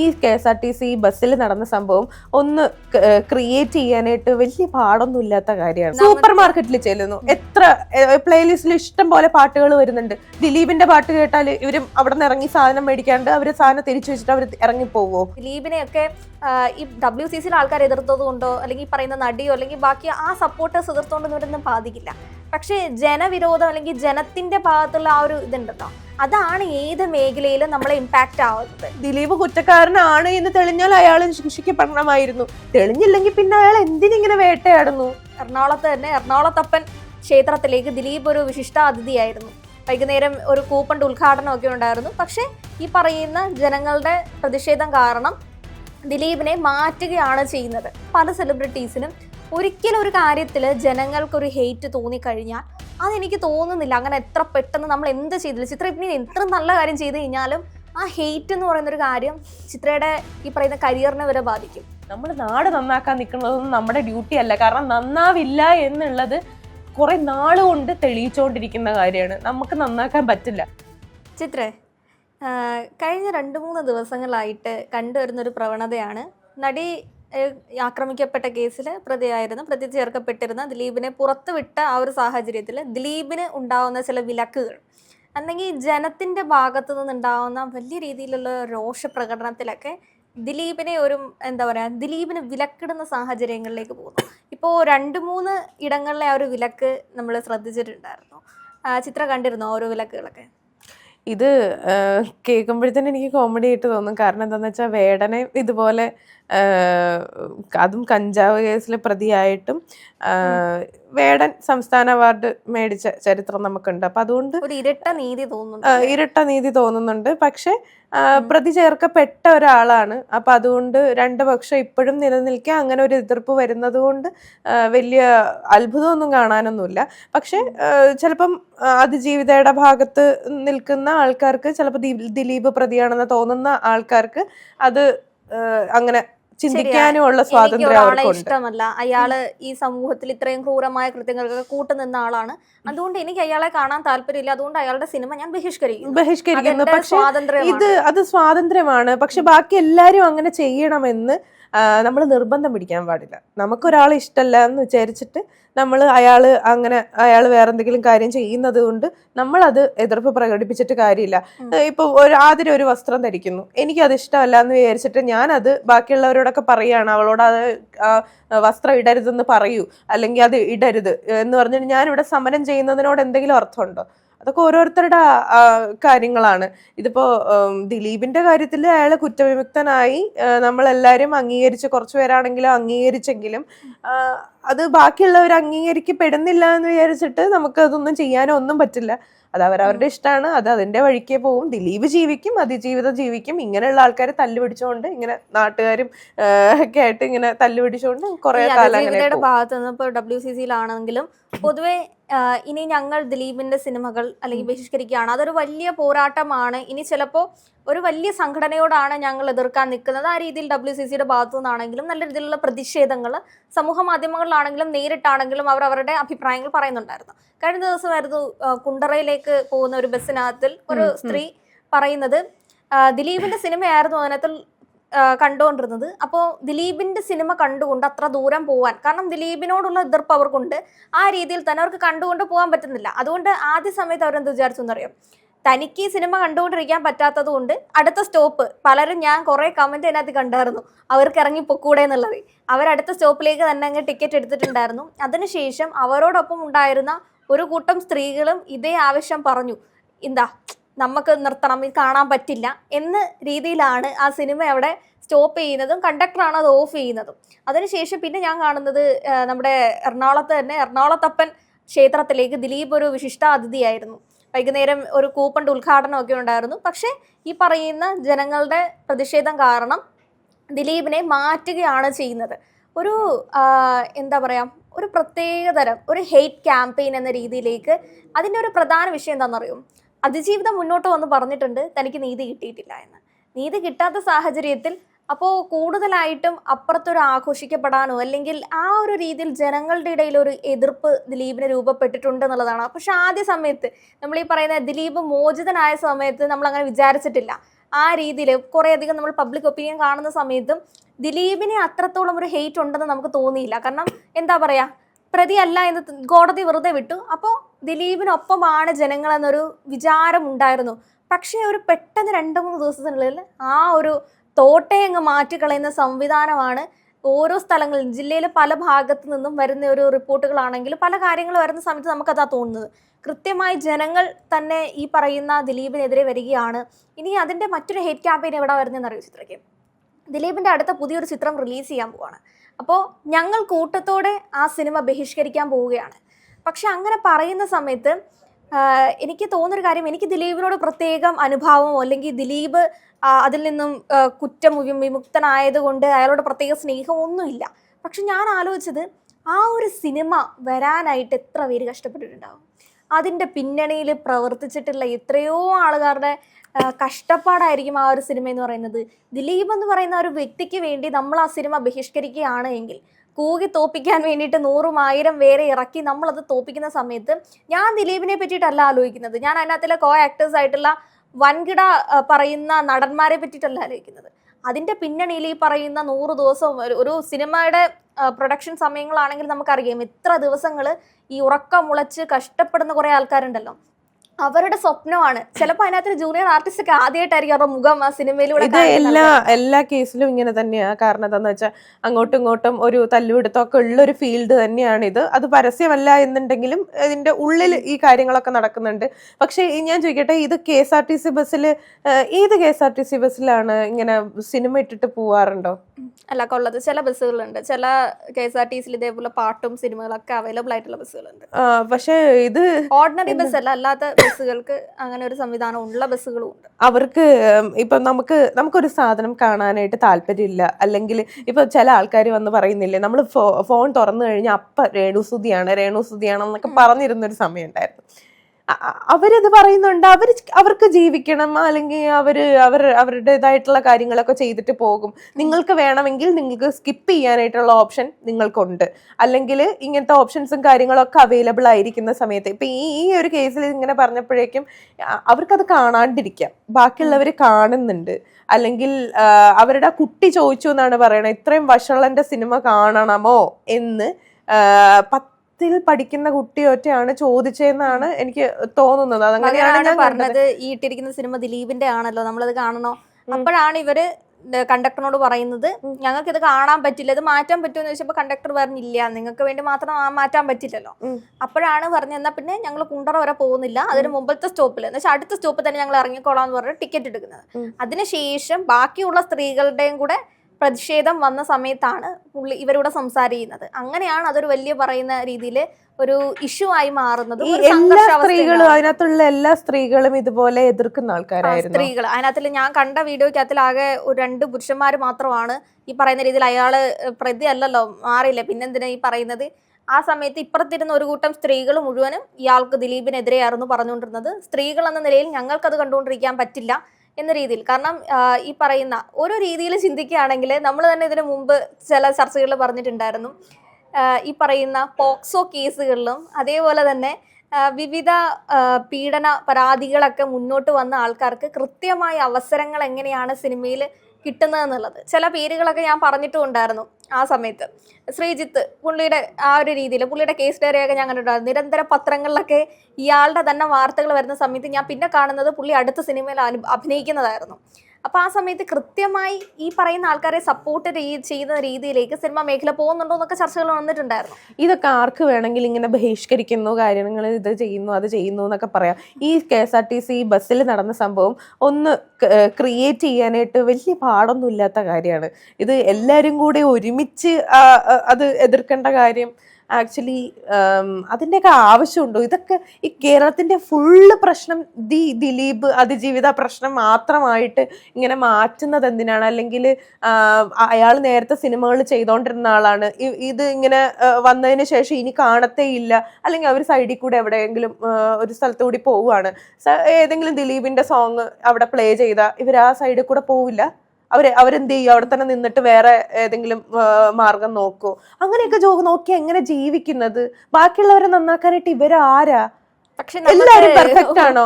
ഈ K S R T C ബസ്സിൽ നടന്ന സംഭവം ഒന്ന് ക്രിയേറ്റ് ചെയ്യാനായിട്ട് വലിയ പാടൊന്നും ഇല്ലാത്ത കാര്യമാണ് സൂപ്പർ മാർക്കറ്റിൽ ചെല്ലുന്നു. എത്ര പ്ലേലിസ്റ്റിൽ ഇഷ്ടം പോലെ പാട്ടുകൾ വരുന്നുണ്ട്. ദിലീപിന്റെ പാട്ട് കേട്ടാൽ ഇവരും അവിടെ നിന്ന് ഇറങ്ങി സാധനം മേടിക്കാണ്ട് അവർ സാധനം തിരിച്ചു വെച്ചിട്ട് അവർ ഇറങ്ങി പോവോ? ദിലീപിനെയൊക്കെ ഈ ഡബ്ല്യു സി സിയിൽ ആൾക്കാർ എതിർത്തത് കൊണ്ടോ അല്ലെങ്കിൽ പറയുന്ന നടിയോ അല്ലെങ്കിൽ ബാക്കി ആ സപ്പോർട്ടേഴ്സ് എതിർത്തോണ്ടൊന്നും ഇവരൊന്നും ബാധിക്കില്ല. പക്ഷേ ജനവിരോധം അല്ലെങ്കിൽ ജനത്തിന്റെ ഭാഗത്തുള്ള ആ ഒരു ഇതുണ്ടല്ലോ. അതാണ് ഏത് മേഖലയിലും നമ്മളെ ഇമ്പാക്റ്റ് ആവുന്നത്. ദിലീപ് കുറ്റക്കാരനാണ് എന്ന് തെളിഞ്ഞാൽ അയാൾ ശിക്ഷിക്കപ്പെടണമായിരുന്നു. തെളിഞ്ഞില്ലെങ്കിൽ പിന്നെ അയാൾ എന്തിനിങ്ങനെ വേട്ടയാടുന്നു? എറണാകുളത്ത് തന്നെ എറണാകുളത്തപ്പൻ ക്ഷേത്രത്തിലേക്ക് ദിലീപ് ഒരു വിശിഷ്ടാതിഥിയായിരുന്നു വൈകുന്നേരം ഒരു കൂപ്പണ്ട് ഉദ്ഘാടനം ഒക്കെ ഉണ്ടായിരുന്നു. പക്ഷേ ഈ പറയുന്ന ജനങ്ങളുടെ പ്രതിഷേധം കാരണം ദിലീപിനെ മാറ്റുകയാണ് ചെയ്യുന്നത്. പല സെലിബ്രിറ്റീസിനും ഒരിക്കലും ഒരു കാര്യത്തിൽ ജനങ്ങൾക്കൊരു ഹെയ്റ്റ് തോന്നിക്കഴിഞ്ഞാൽ അതെനിക്ക് തോന്നുന്നില്ല. അങ്ങനെ എത്ര പെട്ടെന്ന് നമ്മൾ എന്ത് ചെയ്തില്ല. ചിത്ര ഇനി എത്ര നല്ല കാര്യം ചെയ്ത് കഴിഞ്ഞാലും ആ ഹെയ്റ്റ് എന്ന് പറയുന്ന ഒരു കാര്യം ചിത്രയുടെ ഈ പറയുന്ന കരിയറിനെ വരെ ബാധിക്കും. നമ്മൾ നാട് നന്നാക്കാൻ നിൽക്കുന്നതൊന്നും നമ്മുടെ ഡ്യൂട്ടി അല്ല. കാരണം നന്നാവില്ല എന്നുള്ളത് കുറെ നാളുകൊണ്ട് തെളിയിച്ചുകൊണ്ടിരിക്കുന്ന കാര്യമാണ്. നമുക്ക് നന്നാക്കാൻ പറ്റില്ല. ചിത്രേ കഴിഞ്ഞ രണ്ട് മൂന്ന് ദിവസങ്ങളായിട്ട് കണ്ടുവരുന്നൊരു പ്രവണതയാണ്. നടി ആക്രമിക്കപ്പെട്ട കേസിൽ പ്രതിയായിരുന്നു പ്രതി ചേർക്കപ്പെട്ടിരുന്ന ദിലീപിനെ പുറത്തുവിട്ട ആ ഒരു സാഹചര്യത്തിൽ ദിലീപിന് ഉണ്ടാവുന്ന ചില വിലക്കുകൾ അല്ലെങ്കിൽ ജനത്തിന്റെ ഭാഗത്തു നിന്നുണ്ടാവുന്ന വലിയ രീതിയിലുള്ള രോഷപ്രകടനത്തിലൊക്കെ ദിലീപിനെ ഒരു എന്താ പറയുക ദിലീപിന് വിലക്കിടുന്ന സാഹചര്യങ്ങളിലേക്ക് പോകുന്നു. ഇപ്പോൾ രണ്ട് മൂന്ന് ഇടങ്ങളിലെ ആ ഒരു വിലക്ക് നമ്മൾ ശ്രദ്ധിച്ചിട്ടുണ്ടായിരുന്നു. ചിത്രം കണ്ടിരുന്നു ഓരോ വിലക്കുകളൊക്കെ? ഇത് കേൾക്കുമ്പോഴത്തേനും എനിക്ക് കോമഡി ആയിട്ട് തോന്നും. കാരണം എന്താണെന്ന് വെച്ചാൽ വേടനെ ഇതുപോലെ അതും കഞ്ചാവ് കേസിലെ പ്രതിയായിട്ടും വേടൻ സംസ്ഥാന അവാർഡ് മേടിച്ച ചരിത്രം നമുക്കുണ്ട്. അപ്പം അതുകൊണ്ട് ഇരട്ട നീതി തോന്നുന്നു ഇരട്ട നീതി തോന്നുന്നുണ്ട്. പക്ഷെ പ്രതി ചേർക്കപ്പെട്ട ഒരാളാണ്. അപ്പൊ അതുകൊണ്ട് രണ്ട് പക്ഷം ഇപ്പോഴും നിലനിൽക്കുക അങ്ങനെ ഒരു എതിർപ്പ് വരുന്നത് കൊണ്ട് വലിയ അത്ഭുതമൊന്നും കാണാനൊന്നുമില്ല. പക്ഷെ ചിലപ്പം അതിജീവിതയുടെ ഭാഗത്ത് നിൽക്കുന്ന ആൾക്കാർക്ക് ചിലപ്പോൾ ദിലീപ് പ്രതിയാണെന്ന് തോന്നുന്ന ആൾക്കാർക്ക് അത് അങ്ങനെ ചിന്തിക്കാനുമുള്ള ഉള്ള സ്വാതന്ത്ര്യം അവർക്കുണ്ട്. ഇഷ്ടമല്ല. അയാൾ ഈ സമൂഹത്തിൽ ഇത്രയും ക്രൂരമായ കൃത്യങ്ങൾക്ക് കൂട്ടുനിന്ന ആളാണ്. അതുകൊണ്ട് എനിക്ക് അയാളെ കാണാൻ താല്പര്യമില്ല. അതുകൊണ്ട് അയാളുടെ സിനിമ ഞാൻ ബഹിഷ്കരിക്കുന്നു. ബഹിഷ്കരിക്കുന്നു. പക്ഷേ പക്ഷെ ഇത് അത് സ്വാതന്ത്ര്യമാണ്. പക്ഷെ ബാക്കി എല്ലാരും അങ്ങനെ ചെയ്യണമെന്ന് നമ്മൾ നിർബന്ധം പിടിക്കാൻ പാടില്ല. നമുക്കൊരാളെ ഇഷ്ടമല്ല എന്ന് വിചാരിച്ചിട്ട് നമ്മൾ അയാൾ അങ്ങനെ അയാൾ വേറെ എന്തെങ്കിലും കാര്യം ചെയ്യുന്നത് കൊണ്ട് നമ്മളത് എതിർപ്പ് പ്രകടിപ്പിച്ചിട്ട് കാര്യമില്ല. ഇപ്പോൾ ഇപ്പൊ ഒരു ആതിര ഒരു വസ്ത്രം ധരിക്കുന്നു. എനിക്കത് ഇഷ്ടമല്ല എന്ന് വിചാരിച്ചിട്ട് ഞാനത് ബാക്കിയുള്ളവരോടൊക്കെ പറയുകയാണ് അവളോട് അത് വസ്ത്രം ഇടരുതെന്ന് പറയൂ. അല്ലെങ്കിൽ അത് ഇടരുത് എന്ന് പറഞ്ഞിട്ട് ഞാനിവിടെ സമരം ചെയ്യുന്നതിനോട് എന്തെങ്കിലും അർത്ഥമുണ്ടോ? അതൊക്കെ ഓരോരുത്തരുടെ കാര്യങ്ങളാണ്. ഇതിപ്പോ ദിലീപിന്റെ കാര്യത്തിൽ അയാൾ കുറ്റവിമുക്തനായി നമ്മളെല്ലാരും അംഗീകരിച്ച് കുറച്ചു പേരാണെങ്കിലും അംഗീകരിച്ചെങ്കിലും അത് ബാക്കിയുള്ളവർ അംഗീകരിക്കപ്പെടുന്നില്ല എന്ന് വിചാരിച്ചിട്ട് നമുക്ക് അതൊന്നും ചെയ്യാനോ ഒന്നും പറ്റില്ല. അത് അവരവരുടെ ഇഷ്ടമാണ് അത് അതിന്റെ വഴിക്കേ പോവും. ദിലീപ് ജീവിക്കും അതിജീവിതം ജീവിക്കും. ഇങ്ങനെയുള്ള ആൾക്കാരെ തല്ലുപിടിച്ചുകൊണ്ട് ഇങ്ങനെ നാട്ടുകാരും ഒക്കെ ആയിട്ട് ഇങ്ങനെ തല്ലുപിടിച്ചുകൊണ്ട് കുറെ കാലം. ഭാഗത്ത് നിന്ന് ഇപ്പോൾ ഡബ്ല്യു സി സിയിലാണെങ്കിലും പൊതുവെ ഇനി ഞങ്ങൾ ദിലീപിന്റെ സിനിമകൾ അല്ലെങ്കിൽ ബഹിഷ്കരിക്കുകയാണ് അതൊരു വലിയ പോരാട്ടമാണ്. ഇനി ചിലപ്പോൾ ഒരു വലിയ സംഘടനയോടാണ് ഞങ്ങൾ എതിർക്കാൻ നിൽക്കുന്നത്. ആ രീതിയിൽ ഡബ്ല്യു സി സിയുടെ ഭാഗത്തു നിന്നാണെങ്കിലും നല്ല രീതിയിലുള്ള പ്രതിഷേധങ്ങൾ സമൂഹ മാധ്യമങ്ങളിലാണെങ്കിലും നേരിട്ടാണെങ്കിലും അവർ അവരുടെ അഭിപ്രായങ്ങൾ പറയുന്നുണ്ടായിരുന്നു. കഴിഞ്ഞ ദിവസമായിരുന്നു കുണ്ടറയിലേക്ക് പോകുന്ന ഒരു ബസ്സിനകത്തിൽ ഒരു. സ്ത്രീ പറയുന്നത് ദിലീപിന്റെ സിനിമയായിരുന്നു അതിനകത്തിൽ കണ്ടുകൊണ്ടിരുന്നത്. അപ്പോൾ ദിലീപിന്റെ സിനിമ കണ്ടുകൊണ്ട് അത്ര ദൂരം പോകാൻ കാരണം ദിലീപിനോടുള്ള എതിർപ്പ് അവർക്കുണ്ട്. ആ രീതിയിൽ തന്നെ അവർക്ക് കണ്ടുകൊണ്ട് പോകാൻ പറ്റുന്നില്ല. അതുകൊണ്ട് ആദ്യ സമയത്ത് അവരെന്ത് വിചാരിച്ചു എന്നറിയാം? തനിക്ക് ഈ സിനിമ കണ്ടുകൊണ്ടിരിക്കാൻ പറ്റാത്തത് കൊണ്ട് അടുത്ത സ്റ്റോപ്പ് പലരും ഞാൻ കുറേ കമന്റ് അതിനകത്ത് കണ്ടായിരുന്നു. അവർക്ക് ഇറങ്ങി പൊക്കൂടെ എന്നുള്ളത്. അവരടുത്ത സ്റ്റോപ്പിലേക്ക് തന്നെ അങ്ങ് ടിക്കറ്റ് എടുത്തിട്ടുണ്ടായിരുന്നു. അതിനുശേഷം അവരോടൊപ്പം ഉണ്ടായിരുന്ന ഒരു കൂട്ടം സ്ത്രീകളും ഇതേ ആവശ്യം പറഞ്ഞു. എന്താ? നമുക്ക് നിർത്തണം ഇത് കാണാൻ പറ്റില്ല എന്ന രീതിയിലാണ് ആ സിനിമ അവിടെ സ്റ്റോപ്പ് ചെയ്യുന്നതും കണ്ടക്ടറാണ് അത് ഓഫ് ചെയ്യുന്നതും. അതിനുശേഷം പിന്നെ ഞാൻ കാണുന്നത് നമ്മുടെ എറണാകുളത്ത് തന്നെ എറണാകുളത്തപ്പൻ ക്ഷേത്രത്തിലേക്ക് ദിലീപ് ഒരു വിശിഷ്ട അതിഥിയായിരുന്നു വൈകുന്നേരം ഒരു കൂപ്പണ്ട് ഉദ്ഘാടനം ഒക്കെ ഉണ്ടായിരുന്നു. പക്ഷേ ഈ പറയുന്ന ജനങ്ങളുടെ പ്രതിഷേധം കാരണം ദിലീപിനെ മാറ്റുകയാണ് ചെയ്യുന്നത്. ഒരു എന്താ പറയുക ഒരു പ്രത്യേകതരം ഒരു ഹെയ്റ്റ് ക്യാമ്പയിൻ എന്ന രീതിയിലേക്ക് അതിന്റെ ഒരു പ്രധാന വിഷയം എന്താണെന്നറിയും? അതിജീവിതം മുന്നോട്ട് വന്ന് പറഞ്ഞിട്ടുണ്ട് തനിക്ക് നീതി കിട്ടിയിട്ടില്ല എന്ന്. നീതി കിട്ടാത്ത സാഹചര്യത്തിൽ അപ്പോൾ കൂടുതലായിട്ടും അപ്പുറത്തൊരു ആഘോഷിക്കപ്പെടാനോ അല്ലെങ്കിൽ ആ ഒരു രീതിയിൽ ജനങ്ങളുടെ ഇടയിൽ ഒരു എതിർപ്പ് ദിലീപിന് രൂപപ്പെട്ടിട്ടുണ്ട് എന്നുള്ളതാണ്. പക്ഷെ ആദ്യ സമയത്ത് നമ്മൾ ഈ പറയുന്ന ദിലീപ് മോചിതനായ സമയത്ത് നമ്മൾ അങ്ങനെ വിചാരിച്ചിട്ടില്ല. ആ രീതിയിൽ കുറേയധികം നമ്മൾ പബ്ലിക് ഒപ്പീനിയൻ കാണുന്ന സമയത്തും ദിലീപിനെ അത്രത്തോളം ഒരു ഹെയ്റ്റ് ഉണ്ടെന്ന് നമുക്ക് തോന്നിയില്ല. കാരണം എന്താ പറയാ? പ്രതിയല്ല എന്ന് കോടതി വെറുതെ വിട്ടു. അപ്പോൾ ദിലീപിനൊപ്പമാണ് ജനങ്ങൾ എന്നൊരു വിചാരം ഉണ്ടായിരുന്നു പക്ഷേ ഒരു പെട്ടെന്ന് രണ്ട് മൂന്ന് ദിവസത്തിനുള്ളിൽ ആ ഒരു തോട്ടെ അങ്ങ് മാറ്റിക്കളയുന്ന സംവിധാനമാണ് ഓരോ സ്ഥലങ്ങളിൽ ജില്ലയിലെ പല ഭാഗത്തു നിന്നും വരുന്ന ഒരു റിപ്പോർട്ടുകളാണെങ്കിൽ പല കാര്യങ്ങൾ വരുന്ന സമയത്ത് നമുക്കതാ തോന്നുന്നത്. കൃത്യമായി ജനങ്ങൾ തന്നെ ഈ പറയുന്ന ദിലീപിനെതിരെ വരികയാണ്. ഇനി അതിന്റെ മറ്റൊരു ഹേറ്റ് ക്യാമ്പയിൻ എവിടെ വരുന്നതെന്ന് അറിയോ ചിത്രയ്ക്ക്? ദിലീപിന്റെ അടുത്ത പുതിയൊരു ചിത്രം റിലീസ് ചെയ്യാൻ പോവാണ്. അപ്പോൾ ഞങ്ങൾ കൂട്ടത്തോടെ ആ സിനിമ ബഹിഷ്കരിക്കാൻ പോവുകയാണ്. പക്ഷെ അങ്ങനെ പറയുന്ന സമയത്ത് എനിക്ക് തോന്നുന്നൊരു കാര്യം എനിക്ക് ദിലീപിനോട് പ്രത്യേകം അനുഭാവമോ അല്ലെങ്കിൽ ദിലീപ് അതിൽ നിന്നും കുറ്റം വിമുക്തനായതുകൊണ്ട് അയാളോട് പ്രത്യേക സ്നേഹമൊന്നുമില്ല. പക്ഷെ ഞാൻ ആലോചിച്ചത് ആ ഒരു സിനിമ വരാനായിട്ട് എത്ര പേര് കഷ്ടപ്പെട്ടിട്ടുണ്ടാവും? അതിന്റെ പിന്നണിയിൽ പ്രവർത്തിച്ചിട്ടുള്ള എത്രയോ ആളുകാരുടെ കഷ്ടപ്പാടായിരിക്കും ആ ഒരു സിനിമ എന്ന് പറയുന്നത്. ദിലീപ് എന്ന് പറയുന്ന ഒരു വ്യക്തിക്ക് വേണ്ടി നമ്മൾ ആ സിനിമ ബഹിഷ്കരിക്കുകയാണ് എങ്കിൽ കൂകി തോപ്പിക്കാൻ വേണ്ടിയിട്ട് നൂറും ആയിരം വേറെ ഇറക്കി നമ്മളത് തോപ്പിക്കുന്ന സമയത്ത് ഞാൻ ദിലീപിനെ പറ്റിയിട്ടല്ല ആലോചിക്കുന്നത്. ഞാൻ അതിനകത്തിലെ കോ ആക്ടേഴ്സ് ആയിട്ടുള്ള വൻകിട പറയുന്ന നടന്മാരെ പറ്റിയിട്ടല്ല ആലോചിക്കുന്നത്. അതിന്റെ പിന്നണിയിൽ ഈ പറയുന്ന നൂറ് ദിവസവും ഒരു- സിനിമയുടെ പ്രൊഡക്ഷൻ സമയങ്ങളാണെങ്കിൽ നമുക്കറിയാം എത്ര ദിവസങ്ങൾ ഈ ഉറക്കം മുളച്ച് കഷ്ടപ്പെടുന്ന കുറേ ആൾക്കാരുണ്ടല്ലോ. അവരുടെ സ്വപ്നമാണ്. ചിലപ്പോൾ അതിനകത്ത് ജൂനിയർ ആർട്ടിസ്റ്റ് ഒക്കെ ആദ്യമായിട്ടായിരിക്കും അവരുടെ മുഖം ആ സിനിമയിലൂടെ ഇത് എല്ലാ എല്ലാ കേസിലും ഇങ്ങനെ തന്നെയാ കാരണം എന്താന്ന് വെച്ചാൽ അങ്ങോട്ടും ഇങ്ങോട്ടും ഒരു തല്ലുപിടുത്തമൊക്കെ ഉള്ള ഒരു ഫീൽഡ് തന്നെയാണ് ഇത് അത് പരസ്യമല്ല എന്നുണ്ടെങ്കിലും ഇതിന്റെ ഉള്ളിൽ ഈ കാര്യങ്ങളൊക്കെ നടക്കുന്നുണ്ട്. പക്ഷേ ഞാൻ ചോദിക്കട്ടെ ഇത് K S R T C ബസ്സിൽ ഏത് K S R T C ബസ്സിലാണ് ഇങ്ങനെ സിനിമ ഇട്ടിട്ട് പോവാറുണ്ടോ? അല്ല കൊള്ളത് ചില ബസ്സുകളുണ്ട്. ചില കെ എസ് ആർ ടി സിയിൽ ഇതേപോലെ പാട്ടും സിനിമകളൊക്കെ അവൈലബിൾ ആയിട്ടുള്ള ബസ്സുകളുണ്ട്. പക്ഷേ ഇത് ഓർഡിനറി ബസ് അല്ല അല്ലാത്ത ബസ്സുകൾക്ക് അങ്ങനെ ഒരു സംവിധാനം ഉള്ള ബസ്സുകളും ഉണ്ട്. അവർക്ക് ഇപ്പം നമുക്ക് നമുക്കൊരു സാധനം കാണാനായിട്ട് താല്പര്യമില്ല. അല്ലെങ്കിൽ ഇപ്പൊ ചില ആൾക്കാർ വന്ന് പറയുന്നില്ലേ നമ്മൾ ഫോൺ തുറന്നു കഴിഞ്ഞാൽ അപ്പ രേണുസുതിയാണ് രേണുസുതിയാണെന്നൊക്കെ പറഞ്ഞിരുന്നൊരു സമയം ഉണ്ടായിരുന്നു. അവരത് പറയുന്നുണ്ട്. അവർ അവർക്ക് ജീവിക്കണം. അല്ലെങ്കിൽ അവർ അവർ അവരുടേതായിട്ടുള്ള കാര്യങ്ങളൊക്കെ ചെയ്തിട്ട് പോകും. നിങ്ങൾക്ക് വേണമെങ്കിൽ നിങ്ങൾക്ക് സ്കിപ്പ് ചെയ്യാനായിട്ടുള്ള ഓപ്ഷൻ നിങ്ങൾക്കുണ്ട്. അല്ലെങ്കിൽ ഇങ്ങനത്തെ ഓപ്ഷൻസും കാര്യങ്ങളൊക്കെ അവൈലബിൾ ആയിരിക്കുന്ന സമയത്ത്. ഇപ്പം ഈ ഈ ഒരു കേസിൽ ഇങ്ങനെ പറഞ്ഞപ്പോഴേക്കും അവർക്കത് കാണാണ്ടിരിക്കാം. ബാക്കിയുള്ളവർ കാണുന്നുണ്ട്. അല്ലെങ്കിൽ അവരുടെ കുട്ടി ചോദിച്ചു എന്നാണ് പറയണത്. ഇത്രയും വഷളന്റെ സിനിമ കാണണമോ എന്ന് ആ, പത്തിൽ പഠിക്കുന്ന കുട്ടി ഒറ്റയാണ് ചോദിച്ചതെന്നാണ് എനിക്ക് തോന്നുന്നത്. അതങ്ങനെയാണ് പറഞ്ഞത് ഈ ഇട്ടിരിക്കുന്ന സിനിമ ദിലീപിന്റെ ആണല്ലോ നമ്മളത് കാണണോ? അപ്പോഴാണ് ഇവർ കണ്ടക്ടറിനോട് പറയുന്നത് ഞങ്ങൾക്ക് ഇത് കാണാൻ പറ്റില്ല ഇത് മാറ്റാൻ പറ്റുമെന്ന് ചോദിച്ചപ്പോൾ കണ്ടക്ടർ പറഞ്ഞില്ല നിങ്ങൾക്ക് വേണ്ടി മാത്രം മാറ്റാൻ പറ്റില്ലല്ലോ. അപ്പോഴാണ് പറഞ്ഞത് എന്നാൽ പിന്നെ ഞങ്ങൾ കുണ്ടറ വരെ പോകുന്നില്ല അതിന് മുമ്പത്തെ സ്റ്റോപ്പിൽ എന്ന് വെച്ചാൽ അടുത്ത സ്റ്റോപ്പിൽ തന്നെ ഞങ്ങൾ ഇറങ്ങിക്കോളാം എന്ന് പറഞ്ഞ് ടിക്കറ്റ് എടുക്കുന്നത്. അതിനുശേഷം ബാക്കിയുള്ള സ്ത്രീകളുടെയും കൂടെ പ്രതിഷേധം വന്ന സമയത്താണ് പുള്ളി ഇവരോട് സംസാരിക്കുന്നത്. അങ്ങനെയാണ് അതൊരു വലിയ പറയുന്ന രീതിയിൽ ഒരു ഇഷ്യൂ ആയി മാറുന്നത്. എല്ലാ സ്ത്രീകളും അതിനകത്തുള്ള എല്ലാ സ്ത്രീകളും ഇതുപോലെ എതിർക്കുന്ന ആൾക്കാരായിരുന്നു. സ്ത്രീകൾ അതിനകത്തിൽ ഞാൻ കണ്ട വീഡിയോക്കകത്തിൽ ആകെ ഒരു രണ്ട് പുരുഷന്മാർ മാത്രമാണ് ഈ പറയുന്ന രീതിയിൽ അയാൾ പ്രതി അല്ലല്ലോ മാറിയില്ല. പിന്നെന്തിനാ ഈ പറയുന്നത്? ആ സമയത്ത് ഇപ്പുറത്തിരുന്ന ഒരു കൂട്ടം സ്ത്രീകൾ മുഴുവനും ഇയാൾക്ക് ദിലീപിനെതിരെയായിരുന്നു പറഞ്ഞുകൊണ്ടിരുന്നത്. സ്ത്രീകൾ എന്ന നിലയിൽ ഞങ്ങൾക്കത് കണ്ടുകൊണ്ടിരിക്കാൻ പറ്റില്ല. എന്ന രീതിയിൽ. കാരണം ഈ പറയുന്ന ഒരു രീതിയിൽ ചിന്തിക്കുകയാണെങ്കിൽ നമ്മൾ തന്നെ ഇതിനു മുമ്പ് ചില ചർച്ചകളിൽ പറഞ്ഞിട്ടുണ്ടായിരുന്നു. ഈ പറയുന്ന പോക്സോ കേസുകളിലും അതേപോലെ തന്നെ വിവിധ പീഡന പരാതികളൊക്കെ മുന്നോട്ട് വന്ന ആൾക്കാർക്ക് കൃത്യമായ അവസരങ്ങൾ എങ്ങനെയാണ് സിനിമയിൽ കിട്ടുന്നത് എന്നുള്ളത് ചില പേരുകളൊക്കെ ഞാൻ പറഞ്ഞിട്ടും ഉണ്ടായിരുന്നു ആ സമയത്ത്. ശ്രീജിത്ത് പുള്ളിയുടെ ആ ഒരു രീതിയിൽ പുള്ളിയുടെ കേസ് ഡയറിയൊക്കെ ഞാൻ കണ്ടിട്ടുണ്ടായിരുന്നു. നിരന്തര പത്രങ്ങളിലൊക്കെ ഇയാളുടെ തന്നെ വാർത്തകൾ വരുന്ന സമയത്ത് ഞാൻ പിന്നെ കാണുന്നത് പുള്ളി അടുത്ത സിനിമയിൽ അഭിനയിക്കുന്നതായിരുന്നു. അപ്പോൾ ആ സമയത്ത് കൃത്യമായി ഈ പറയുന്ന ആൾക്കാരെ സപ്പോർട്ട് ചെയ്യുന്ന രീതിയിലേക്ക് സിനിമ മേഖല പോകുന്നുണ്ടോ എന്നൊക്കെ ചർച്ചകൾ വന്നിട്ടുണ്ടായിരുന്നു. ഇതൊക്കെ ആർക്ക് വേണമെങ്കിൽ ഇങ്ങനെ ബഹിഷ്കരിക്കുന്നു കാര്യങ്ങൾ ഇത് ചെയ്യുന്നു അത് ചെയ്യുന്നു എന്നൊക്കെ പറയാം. ഈ K S R T C ബസ്സിൽ നടന്ന സംഭവം ഒന്ന് ക്രിയേറ്റ് ചെയ്യാനായിട്ട് വലിയ പാടൊന്നും ഇല്ലാത്ത കാര്യമാണ്. ഇത് എല്ലാവരും കൂടി ഒരുമിച്ച് അത് എതിർക്കേണ്ട കാര്യം ആക്ച്വലി അതിന്റെയൊക്കെ ആവശ്യമുണ്ടോ? ഇതൊക്കെ ഈ കേരളത്തിന്റെ ഫുള്ള് പ്രശ്നം ദി ദിലീപ് അതിജീവിത പ്രശ്നം മാത്രമായിട്ട് ഇങ്ങനെ മാറ്റുന്നത് എന്തിനാണ്? അല്ലെങ്കിൽ അയാൾ നേരത്തെ സിനിമകൾ ചെയ്തുകൊണ്ടിരുന്ന ആളാണ്. ഇത് ഇങ്ങനെ വന്നതിന് ശേഷം ഇനി കാണത്തേ ഇല്ല. അല്ലെങ്കിൽ അവർ സൈഡിൽ കൂടെ എവിടെയെങ്കിലും ഒരു സ്ഥലത്ത് കൂടി പോവുകയാണ്. ഏതെങ്കിലും ദിലീപിന്റെ സോങ് അവിടെ പ്ലേ ചെയ്താൽ ഇവർ ആ സൈഡിൽ കൂടെ പോവില്ല? അവർ അവരെന്ത് ചെയ്യും? അവിടെ തന്നെ നിന്നിട്ട് വേറെ ഏതെങ്കിലും മാർഗം നോക്കോ? അങ്ങനെയൊക്കെ ജോ നോക്കി എങ്ങനെ ജീവിക്കുന്നത്? ബാക്കിയുള്ളവരെ നന്നാക്കാനായിട്ട് ഇവരാരാ പക്ഷെ എല്ലാരും പെർഫെക്റ്റ് ആണോ?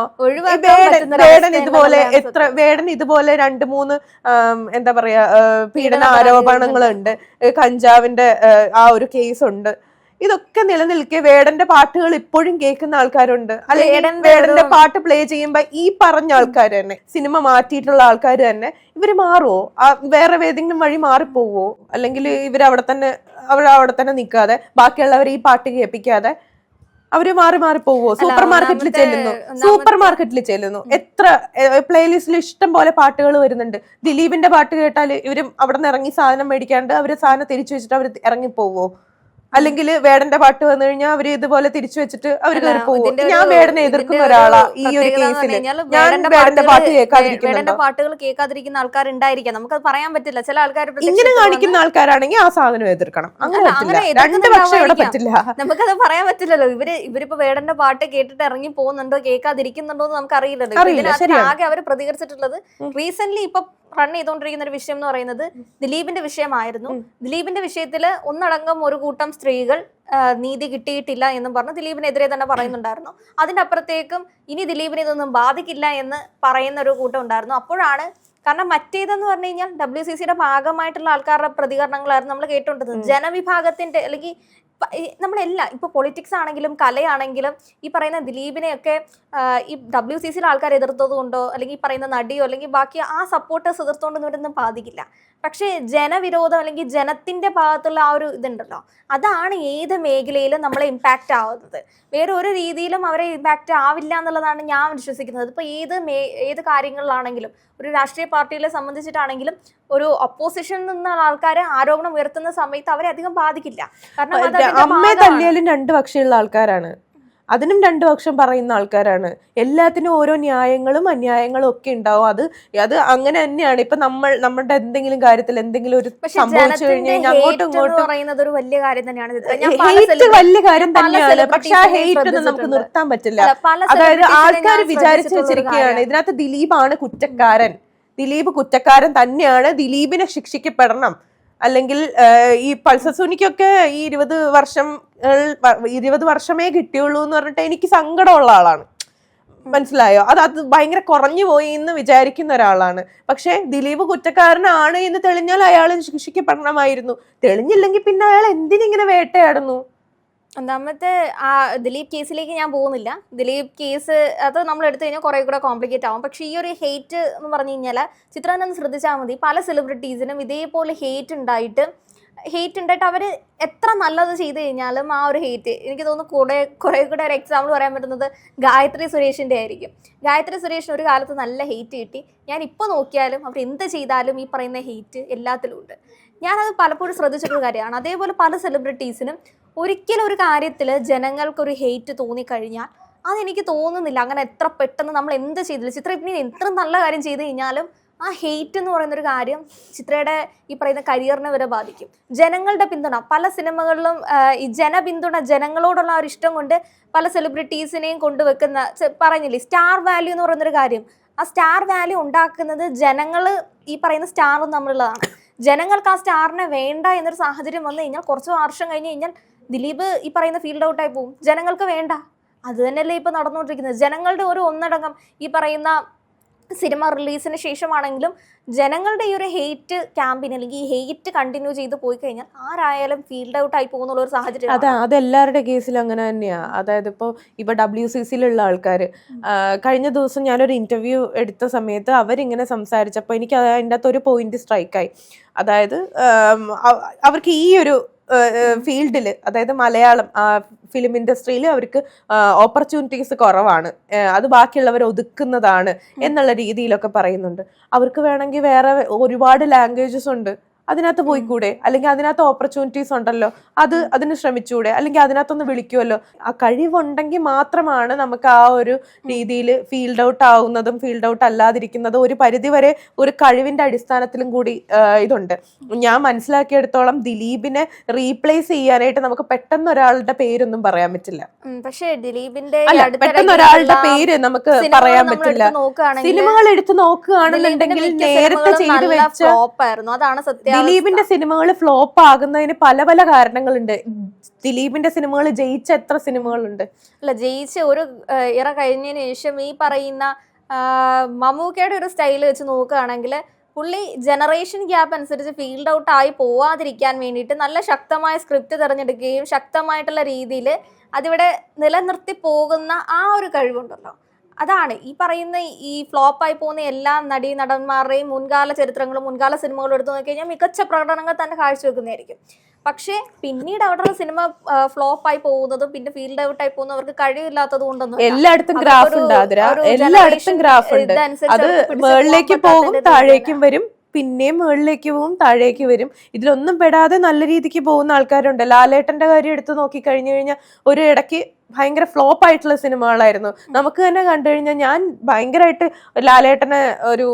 വേടൻ ഇതുപോലെ എത്ര വേടൻ ഇതുപോലെ രണ്ട് മൂന്ന് എന്താ പറയാ പീഡന ആരോപണങ്ങളുണ്ട്. കഞ്ചാവിന്റെ ആ ഒരു കേസ് ഉണ്ട്. ഇതൊക്കെ നിലനിൽക്കെ വേടന്റെ പാട്ടുകൾ ഇപ്പോഴും കേൾക്കുന്ന ആൾക്കാരുണ്ട്. അല്ലെങ്കിൽ വേടന്റെ പാട്ട് പ്ലേ ചെയ്യുമ്പോ ഈ പറഞ്ഞ ആൾക്കാർ തന്നെ സിനിമ മാറ്റിയിട്ടുള്ള ആൾക്കാർ തന്നെ ഇവർ മാറുമോ വേറെ ഏതെങ്കിലും വഴി മാറിപ്പോവോ? അല്ലെങ്കിൽ ഇവർ അവിടെ തന്നെ അവർ അവിടെ തന്നെ നിൽക്കാതെ ബാക്കിയുള്ളവർ ഈ പാട്ട് കേൾപ്പിക്കാതെ അവർ മാറി മാറി പോവോ? സൂപ്പർ മാർക്കറ്റിൽ ചെല്ലുന്നു. സൂപ്പർ മാർക്കറ്റിൽ ചെല്ലുന്നു. എത്ര പ്ലേലിസ്റ്റിൽ ഇഷ്ടം പോലെ പാട്ടുകൾ വരുന്നുണ്ട്. ദിലീപിന്റെ പാട്ട് കേട്ടാൽ ഇവരും അവിടെ നിന്ന് ഇറങ്ങി സാധനം മേടിക്കാണ്ട് അവർ സാധനം തിരിച്ചു വെച്ചിട്ട് അവർ ഇറങ്ങി പോവോ അല്ലെങ്കിൽ വേടന്റെ പാട്ട് വന്നു കഴിഞ്ഞാൽ അവർ ഇതുപോലെ തിരിച്ചു വെച്ചിട്ട് അവർ പോകും ഞാൻ വേടനെ എതിർക്കുന്ന ഒരാളാ ഈ ഒരു കേസിൽ ഞാൻ വേടന്റെ പാട്ട് കേൾക്കാതിരിക്കുന്നുണ്ടോ? പാട്ടുകൾ കേൾക്കാതിരിക്കുന്ന ആൾക്കാർ ഉണ്ടായിരിക്കാം. നമുക്കത് പറയാൻ പറ്റില്ല. ചില ആൾക്കാർ ഇങ്ങനെ കാണിക്കുന്ന ആൾക്കാരാണെങ്കിൽ ആ സാധനം എതിർക്കണം. അങ്ങനെ രണ്ട് പക്ഷം ഇവിടെ. പറ്റില്ല. നമുക്കത് പറയാൻ പറ്റില്ലല്ലോ. ഇവർ ഇവരിപ്പോ വേടന്റെ പാട്ട് കേട്ടിട്ട് ഇറങ്ങി പോകുന്നുണ്ടോ കേൾക്കാതിരിക്കുന്നുണ്ടോ എന്ന് നമുക്ക് അറിയില്ലല്ലോ ആകെ അവർ പ്രതികരിച്ചിട്ടുള്ളത് റീസെന്റ് ഇപ്പൊ റൺ ചെയ്തുകൊണ്ടിരിക്കുന്ന ഒരു വിഷയം എന്ന് പറയുന്നത് ദിലീപിന്റെ വിഷയമായിരുന്നു. ദിലീപിന്റെ വിഷയത്തിൽ ഒന്നടങ്കം ഒരു കൂട്ടം സ്ത്രീകൾ നീതി കിട്ടിയിട്ടില്ല എന്നും പറഞ്ഞ് ദിലീപിനെതിരെ തന്നെ പറയുന്നുണ്ടായിരുന്നു. അതിന്റെ അപ്പുറത്തേക്കും ഇനി ദിലീപിനെ ഇതൊന്നും ബാധിക്കില്ല എന്ന് പറയുന്ന ഒരു കൂട്ടം ഉണ്ടായിരുന്നു. അപ്പോഴാണ് കാരണം മറ്റേതെന്ന് പറഞ്ഞു കഴിഞ്ഞാൽ ഡബ്ല്യു സി സിയുടെ ഭാഗമായിട്ടുള്ള ആൾക്കാരുടെ പ്രതികരണങ്ങളായിരുന്നു നമ്മൾ കേട്ടുകൊണ്ടിരുന്നത് ജനവിഭാഗത്തിന്റെ അല്ലെങ്കിൽ നമ്മളെല്ലാം ഇപ്പൊ പൊളിറ്റിക്സ് ആണെങ്കിലും കലയാണെങ്കിലും ഈ പറയുന്ന ദിലീപിനെയൊക്കെ ഈ ഡബ്ല്യു സി സിയിലെ ആൾക്കാർ എതിർത്തത് കൊണ്ടോ അല്ലെങ്കിൽ ഈ പറയുന്ന നടിയോ അല്ലെങ്കിൽ ബാക്കി ആ സപ്പോർട്ടേഴ്സ് എതിർത്തുകൊണ്ടൊന്നും ഇവരൊന്നും ബാധിക്കില്ല. പക്ഷേ ജനവിരോധം അല്ലെങ്കിൽ ജനത്തിന്റെ ഭാഗത്തുള്ള ആ ഒരു ഇതുണ്ടല്ലോ. അതാണ് ഏത് മേഖലയിലും നമ്മളെ ഇമ്പാക്റ്റ് ആവുന്നത്. വേറെ ഒരു രീതിയിലും അവരെ ഇമ്പാക്റ്റ് ആവില്ല എന്നുള്ളതാണ് ഞാൻ വിശ്വസിക്കുന്നത്. ഇപ്പോൾ ഏത് മേ ഏത് കാര്യങ്ങളിലാണെങ്കിലും ഒരു രാഷ്ട്രീയ പാർട്ടികളെ സംബന്ധിച്ചിട്ടാണെങ്കിലും ഒരു ഒപ്പോസിഷൻ നിന്നുള്ള ആൾക്കാർ ആരോപണം ഉയർത്തുന്ന സമയത്ത് അവരെ അധികം ബാധിക്കില്ല. കാരണം അമ്മയെ. തല്ലിയാലും രണ്ടു പക്ഷമുള്ള ആൾക്കാരാണ്. അതിനും രണ്ടു പക്ഷം പറയുന്ന ആൾക്കാരാണ്. എല്ലാത്തിനും ഓരോ ന്യായങ്ങളും അന്യായങ്ങളും ഒക്കെ ഉണ്ടാവും. അത് അത് അങ്ങനെ തന്നെയാണ്. ഇപ്പൊ നമ്മൾ നമ്മുടെ എന്തെങ്കിലും കാര്യത്തിൽ എന്തെങ്കിലും ഒരു സംഭവിച്ചു കഴിഞ്ഞാൽ അങ്ങോട്ടും ഇങ്ങോട്ടും പറയുന്നത് ഒരു വലിയ കാര്യം തന്നെയാണ്. വലിയ കാര്യം തന്നെയാണ്. പക്ഷെ ആ ഹെയ്റ്റ് ഒന്നും നമുക്ക് നിർത്താൻ പറ്റില്ല. അതായത് ആൾക്കാർ വിചാരിച്ചു വെച്ചിരിക്കുകയാണ് ഇതിനകത്ത് ദിലീപാണ് കുറ്റക്കാരൻ. ദിലീപ് കുറ്റക്കാരൻ തന്നെയാണ് ദിലീപിനെ ശിക്ഷിക്കപ്പെടണം. അല്ലെങ്കിൽ ഈ പൾസസുനിക്കൊക്കെ ഈ ഇരുപത് വർഷം ഇരുപത് വർഷമേ കിട്ടിയുള്ളൂ എന്ന് പറഞ്ഞിട്ട് എനിക്ക് സങ്കടമുള്ള ആളാണ്. മനസ്സിലായോ? അത് അത് ഭയങ്കര കുറഞ്ഞു പോയി എന്ന് വിചാരിക്കുന്ന ഒരാളാണ്. പക്ഷേ ദിലീപ് കുറ്റക്കാരനാണ് എന്ന് തെളിഞ്ഞാൽ അയാൾ ശിക്ഷിക്കപ്പെടണമായിരുന്നു. തെളിഞ്ഞില്ലെങ്കിൽ പിന്നെ അയാൾ എന്തിനിങ്ങനെ വേട്ടയാടുന്നു? ഒന്നാമത്തെ ആ ദിലീപ് കേസിലേക്ക് ഞാൻ പോകുന്നില്ല. ദിലീപ് കേസ് അത് നമ്മൾ എടുത്തു കഴിഞ്ഞാൽ കുറെ കൂടെ കോംപ്ലിക്കേറ്റ് ആവും. പക്ഷേ ഈ ഒരു ഹേറ്റ് എന്ന് പറഞ്ഞു കഴിഞ്ഞാൽ ചിത്രം ഒന്ന് ശ്രദ്ധിച്ചാൽ മതി. പല സെലിബ്രിറ്റീസിനും ഇതേപോലെ ഹേറ്റ് ഉണ്ടായിട്ട് ഹെയ്റ്റ് ഉണ്ടായിട്ട് അവർ എത്ര നല്ലത് ചെയ്ത് കഴിഞ്ഞാലും ആ ഒരു ഹേറ്റ് എനിക്ക് തോന്നുന്നു കൂടെ കുറേ കൂടെ ഒരു എക്സാമ്പിൾ പറയാൻ പറ്റുന്നത് ഗായത്രി സുരേഷിന്റെ ആയിരിക്കും. ഗായത്രി സുരേഷ് ഒരു കാലത്ത് നല്ല ഹേറ്റ് കിട്ടി. ഞാൻ ഇപ്പോൾ നോക്കിയാലും അവർ എന്ത് ചെയ്താലും ഈ പറയുന്ന ഹേറ്റ് എല്ലാത്തിലും ഉണ്ട്. ഞാനത് പലപ്പോഴും ശ്രദ്ധിച്ചിട്ടുള്ള കാര്യമാണ്. അതേപോലെ പല സെലിബ്രിറ്റീസിനും ഒരിക്കലും ഒരു കാര്യത്തിൽ ജനങ്ങൾക്കൊരു ഹെയ്റ്റ് തോന്നിക്കഴിഞ്ഞാൽ അതെനിക്ക് തോന്നുന്നില്ല. അങ്ങനെ എത്ര പെട്ടെന്ന് നമ്മൾ എന്ത് ചെയ്തില്ല. ചിത്ര ഇനി എത്ര നല്ല കാര്യം ചെയ്ത് കഴിഞ്ഞാലും ആ ഹെയ്റ്റ് എന്ന് പറയുന്ന ഒരു കാര്യം ചിത്രയുടെ ഈ പറയുന്ന കരിയറിനെ വരെ ബാധിക്കും. ജനങ്ങളുടെ പിന്തുണ. പല സിനിമകളിലും ഈ ജനപിന്തുണ ജനങ്ങളോടുള്ള ഒരു ഇഷ്ടം കൊണ്ട് പല സെലിബ്രിറ്റീസിനെയും കൊണ്ടുവെക്കുന്ന പറഞ്ഞില്ലേ സ്റ്റാർ വാല്യൂ എന്ന് പറയുന്നൊരു കാര്യം. ആ സ്റ്റാർ വാല്യൂ ഉണ്ടാക്കുന്നത് ജനങ്ങൾ ഈ പറയുന്ന സ്റ്റാറും തമ്മിലുള്ളതാണ്. ജനങ്ങൾക്ക് ആ സ്റ്റാറിനെ വേണ്ട എന്നൊരു സാഹചര്യം വന്നു കഴിഞ്ഞാൽ കുറച്ച് വർഷം കഴിഞ്ഞ് കഴിഞ്ഞാൽ ദിലീപ് ഈ പറയുന്ന ഫീൽഡ് ഔട്ടായി പോകും ജനങ്ങൾക്ക് വേണ്ട. അത് തന്നെയല്ലേ ഇപ്പോൾ നടന്നുകൊണ്ടിരിക്കുന്നത്. ജനങ്ങളുടെ ഒരു ഒന്നടങ്കം ഈ പറയുന്ന സിനിമ റിലീസിന് ശേഷമാണെങ്കിലും ജനങ്ങളുടെ ഈ ഒരു ഹെയ്റ്റ് ക്യാമ്പിന് അല്ലെങ്കിൽ ഈ ഹെയ്റ്റ് കണ്ടിന്യൂ ചെയ്ത് പോയി കഴിഞ്ഞാൽ ആരായാലും ഫീൽഡ് ഔട്ട് ആയി പോകുന്ന ഒരു സാഹചര്യം അതെ അതെല്ലാവരുടെ കേസിൽ അങ്ങനെ തന്നെയാ. അതായത് ഇപ്പോൾ ഇപ്പൊ ഡബ്ല്യു സി സിയിലുള്ള ആൾക്കാർ കഴിഞ്ഞ ദിവസം ഞാനൊരു ഇന്റർവ്യൂ എടുത്ത സമയത്ത് അവരിങ്ങനെ സംസാരിച്ചപ്പോൾ എനിക്ക് അത് അതിന്റെ അകത്ത് ഒരു പോയിന്റ് സ്ട്രൈക്കായി അതായത് അവർക്ക് ഈ ഒരു ഫീൽഡിൽ അതായത് മലയാളം ഫിലിം ഇൻഡസ്ട്രിയിൽ അവർക്ക് ഓപ്പർച്യൂണിറ്റീസ് കുറവാണ്. അത് ബാക്കിയുള്ളവർ ഒതുക്കുന്നതാണ് എന്നുള്ള രീതിയിലൊക്കെ പറയുന്നുണ്ട്. അവർക്ക് വേണമെങ്കിൽ വേറെ ഒരുപാട് ലാംഗ്വേജസ് ഉണ്ട്. അതിനകത്ത് പോയിക്കൂടെ? അല്ലെങ്കിൽ അതിനകത്ത് ഓപ്പർച്യൂണിറ്റീസ് ഉണ്ടല്ലോ. അത് അതിന് ശ്രമിച്ചുകൂടെ അല്ലെങ്കിൽ അതിനകത്തൊന്ന് വിളിക്കുമല്ലോ ആ കഴിവുണ്ടെങ്കിൽ മാത്രമാണ് നമുക്ക് ആ ഒരു രീതിയിൽ ഫീൽഡ് ഔട്ട് ആവുന്നതും ഫീൽഡ് ഔട്ട് അല്ലാതിരിക്കുന്നതും ഒരു പരിധിവരെ ഒരു കഴിവിന്റെ അടിസ്ഥാനത്തിലും കൂടി ഇതുണ്ട്. ഞാൻ മനസ്സിലാക്കിയെടുത്തോളം ദിലീപിനെ റീപ്ലേസ് ചെയ്യാനായിട്ട് നമുക്ക് പെട്ടെന്ന് ഒരാളുടെ പേരൊന്നും പറയാൻ പറ്റില്ല. പക്ഷേ ദിലീപിന്റെ പെട്ടെന്ന് ഒരാളുടെ പേര് നമുക്ക് പറയാൻ പറ്റില്ല. സിനിമകൾ എടുത്ത് നോക്കുകയാണെന്നുണ്ടെങ്കിൽ നേരത്തെ ചെയ്തു വെച്ചു അതാണ് സത്യാവസ്ഥ ദിലീപിന്റെ സിനിമകൾ ഫ്ലോപ്പ് ആകുന്നതിന് പല പല കാരണങ്ങളുണ്ട്. ദിലീപിന്റെ സിനിമകൾ ജയിച്ച എത്ര സിനിമകളുണ്ട്? അല്ല ജയിച്ച ഒരു ഇറ കഴിഞ്ഞതിന് ശേഷം ഈ പറയുന്ന മമ്മൂക്കയുടെ ഒരു സ്റ്റൈൽ വെച്ച് നോക്കുകയാണെങ്കിൽ പുള്ളി ജനറേഷൻ ഗ്യാപ്പ് അനുസരിച്ച് ഫീൽഡ് ഔട്ട് ആയി പോവാതിരിക്കാൻ വേണ്ടിയിട്ട് നല്ല ശക്തമായ സ്ക്രിപ്റ്റ് തിരഞ്ഞെടുക്കുകയും ശക്തമായിട്ടുള്ള രീതിയിൽ അതിവിടെ നിലനിർത്തി പോകുന്ന ആ ഒരു കഴിവുണ്ടല്ലോ. അതാണ്. ഈ പറയുന്ന ഈ ഫ്ലോപ്പായി പോകുന്ന എല്ലാ നടീ നടന്മാരുടെയും മുൻകാല ചരിത്രങ്ങളും മുൻകാല സിനിമകളും എടുത്തു നോക്കി കഴിഞ്ഞാൽ മികച്ച പ്രകടനങ്ങൾ തന്നെ കാഴ്ചവെക്കുന്നതായിരിക്കും. പക്ഷേ പിന്നീട് അവരുടെ സിനിമ ഫ്ലോപ്പായി പോകുന്നതും പിന്നെ ഫീൽഡ് ഔട്ട് ആയി പോകുന്നവർക്ക് കഴിവില്ലാത്തത് കൊണ്ടൊന്നും എല്ലായിടത്തും ഗ്രാഫ് ഉണ്ട് എല്ലായിടത്തും ഗ്രാഫ് ഉണ്ട്. അത് മുകളിലേക്ക് പോകും താഴേക്കും വരും പിന്നെയും മുകളിലേക്ക് പോകും താഴേക്ക് വരും. ഇതിലൊന്നും പെടാതെ നല്ല രീതിക്ക് പോകുന്ന ആൾക്കാരുണ്ട്. ലാലേട്ടന്റെ കാര്യം എടുത്തു നോക്കി കഴിഞ്ഞു കഴിഞ്ഞാൽ ഒരു ഇടയ്ക്ക് ഭയങ്കര ഫ്ലോപ്പ് ആയിട്ടുള്ള സിനിമകളായിരുന്നു. നമുക്ക് തന്നെ കണ്ടു കഴിഞ്ഞാൽ ഞാൻ ഭയങ്കരമായിട്ട് ലാലേട്ടനെ ഒരു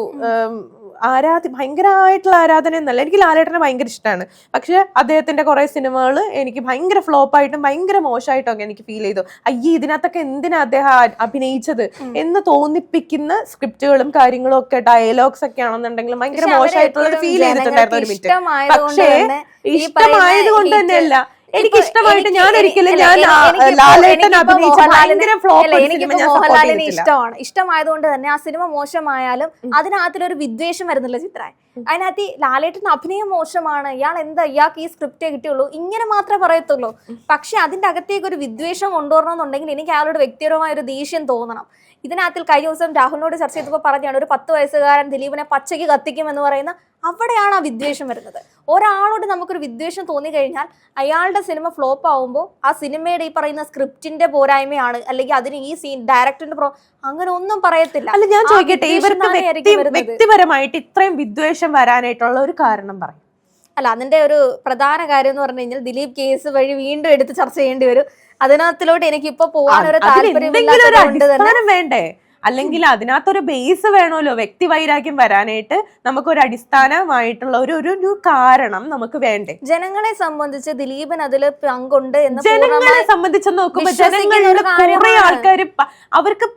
ആരാധ ഭയങ്കരമായിട്ടുള്ള ആരാധന എന്നല്ല എനിക്ക് ലാലേട്ടനെ ഭയങ്കര ഇഷ്ടമാണ് പക്ഷെ അദ്ദേഹത്തിന്റെ കുറെ സിനിമകൾ എനിക്ക് ഭയങ്കര ഫ്ലോപ്പായിട്ടും ഭയങ്കര മോശമായിട്ടും ഒക്കെ എനിക്ക് ഫീൽ ചെയ്തു. അയ്യേ ഇതിനകത്തൊക്കെ എന്തിനാ അദ്ദേഹം അഭിനയിച്ചത്? എന്ന് തോന്നിപ്പിക്കുന്ന സ്ക്രിപ്റ്റുകളും കാര്യങ്ങളും ഒക്കെ ഡയലോഗ്സ് ഒക്കെ ആണെന്നുണ്ടെങ്കിലും ഭയങ്കര മോശമായിട്ടുള്ള ഒരു ഫീൽ ചെയ്തിട്ടുണ്ടായിരുന്നു ഒരു മിനിറ്റ് പക്ഷേ ഇഷ്ടമായത് കൊണ്ട് തന്നെയല്ല. എനിക്ക് ഇഷ്ടമായിട്ട് ഞാൻ ഒരിക്കലും ഞാൻ ലാലേട്ടൻ അഭിനയിച്ച ഭയങ്കര ഫ്ലോപ്പ് എനിക്ക് മോഹൻലാലിനെ ഇഷ്ടമാണ്. ഇഷ്ടമായതുകൊണ്ട് തന്നെ ആ സിനിമ മോശമായാലും അതിനകത്തിലൊരു വിദ്വേഷം വരുന്നില്ല ചിത്ര അതിനകത്ത് ഈ ലാലേട്ടൻ അഭിനയം മോശമാണ് ഇയാൾ എന്താ ഇയാൾക്ക് ഈ സ്ക്രിപ്റ്റേ കിട്ടിയുള്ളൂ ഇങ്ങനെ മാത്രമേ പറയത്തുള്ളൂ. പക്ഷെ അതിന്റെ അകത്തേക്ക് ഒരു വിദ്വേഷം കൊണ്ടുവരണമെന്നുണ്ടെങ്കിൽ എനിക്ക് അയാളോട് വ്യക്തിപരമായ ഒരു ദേഷ്യം തോന്നണം. ഇതിനകത്തിൽ കഴിഞ്ഞ ദിവസം രാഹുലിനോട് ചർച്ച ചെയ്തപ്പോൾ പറഞ്ഞാണ് ഒരു പത്ത് വയസ്സുകാരൻ ദിലീപിനെ പച്ചയ്ക്ക് കത്തിക്കും എന്ന് പറയുന്ന അവിടെയാണ് ആ വിദ്വേഷം വരുന്നത്. ഒരാളോട് നമുക്കൊരു വിദ്വേഷം തോന്നി കഴിഞ്ഞാൽ അയാളുടെ സിനിമ ഫ്ലോപ്പ് ആവുമ്പോൾ ആ സിനിമയുടെ ഈ പറയുന്ന സ്ക്രിപ്റ്റിന്റെ പോരായ്മയാണ് അല്ലെങ്കിൽ അതിന് ഈ സീൻ ഡയറക്ടറിന്റെ പ്രോ അങ്ങനെ ഒന്നും പറയത്തില്ല. അല്ല ഞാൻ ചോദിക്കട്ടെ ഇവർക്ക്. വ്യക്തിപരമായിട്ട് ഇത്രയും വിദ്വേഷം വരാനായിട്ടുള്ള ഒരു കാരണം പറയും. അല്ല അതിന്റെ ഒരു പ്രധാന കാര്യം എന്ന് പറഞ്ഞു കഴിഞ്ഞാൽ ദിലീപ് കേസ് വഴി വീണ്ടും എടുത്ത് ചർച്ച ചെയ്യേണ്ടി വരും. അതിനകത്തിലോട്ട് എനിക്ക് ഇപ്പൊ പോകാൻ ഒരു താല്പര്യം വേണ്ടേ? അല്ലെങ്കിൽ അതിനകത്തൊരു ബേസ് വേണമല്ലോ വ്യക്തി വൈരാഗ്യം വരാനായിട്ട് നമുക്കൊരു അടിസ്ഥാനമായിട്ടുള്ള ഒരു ഒരു കാരണം നമുക്ക് വേണ്ടേ? ജനങ്ങളെ സംബന്ധിച്ച് ദിലീപൻ അതിൽ പങ്കുണ്ട് എന്ന് ജനങ്ങളെ സംബന്ധിച്ച് നോക്കുമ്പോൾ ജനങ്ങളുടെ കുറെ ആൾക്കാർ അവർക്ക്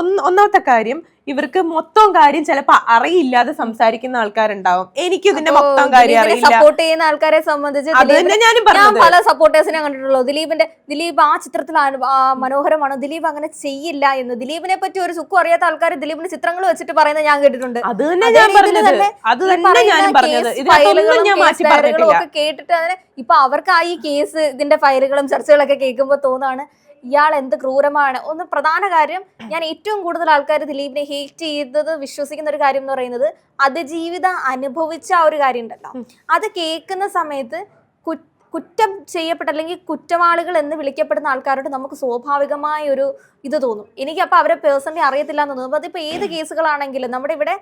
ഒന്നാമത്തെ കാര്യം ഇവർക്ക് മൊത്തം കാര്യം ചിലപ്പോ അറിയില്ലാതെ സംസാരിക്കുന്ന ആൾക്കാരുണ്ടാവും. എനിക്ക് ഇതിന്റെ മൊത്തം കാര്യം അറിയില്ല. സപ്പോർട്ട് ചെയ്യുന്ന ആൾക്കാരെ സംബന്ധിച്ച് ഞാൻ പല സപ്പോർട്ടേഴ്സിനെ കണ്ടിട്ടുള്ളൂ. ദിലീപിന്റെ ദിലീപ് ആ ചിത്രത്തിൽ മനോഹരമാണ്. ദിലീപ് അങ്ങനെ ചെയ്യില്ല എന്ന്. ദിലീപിനെ പറ്റി ഒരു സുഖം അറിയാത്ത ആൾക്കാർ ദിലീപിന്റെ ചിത്രങ്ങൾ വെച്ചിട്ട് പറയുന്നത് ഞാൻ കേട്ടിട്ടുണ്ട്. അത് തന്നെ ഞാൻ രീതിയിൽ പറഞ്ഞത്. അത് തന്നെ പറയുന്ന പറഞ്ഞത്. ഫയലുകളും ഞാൻ കേസ് മാറ്റി ഡയറികളും പറഞ്ഞിട്ടില്ല. ഒക്കെ കേട്ടിട്ട് അതിനെ ഇപ്പൊ അവർക്ക് ആ ഈ കേസ് ഇതിന്റെ ഫയലുകളും ചർച്ചകളൊക്കെ കേൾക്കുമ്പോൾ തോന്നാണ് ഇയാൾ എന്ത് ക്രൂരമാണ്? ഒന്ന് പ്രധാന കാര്യം ഞാൻ ഏറ്റവും കൂടുതൽ ആൾക്കാർ ദിലീപിനെ ഹേറ്റ് ചെയ്തത് വിശ്വസിക്കുന്ന ഒരു കാര്യം എന്ന് പറയുന്നത് അതിജീവിതം അനുഭവിച്ച ആ ഒരു കാര്യം ഉണ്ടല്ലോ അത് കേൾക്കുന്ന സമയത്ത് കുറ്റം ചെയ്യപ്പെട്ട അല്ലെങ്കിൽ കുറ്റവാളികൾ എന്ന് വിളിക്കപ്പെടുന്ന ആൾക്കാരോട് നമുക്ക് സ്വാഭാവികമായ ഒരു ഇത് തോന്നും. എനിക്ക് അപ്പോൾ അവരെ പേഴ്സണലി അറിയത്തില്ല എന്ന് തോന്നും അതിപ്പോൾ ഏത് കേസുകളാണെങ്കിലും നമ്മുടെ ഇവിടെ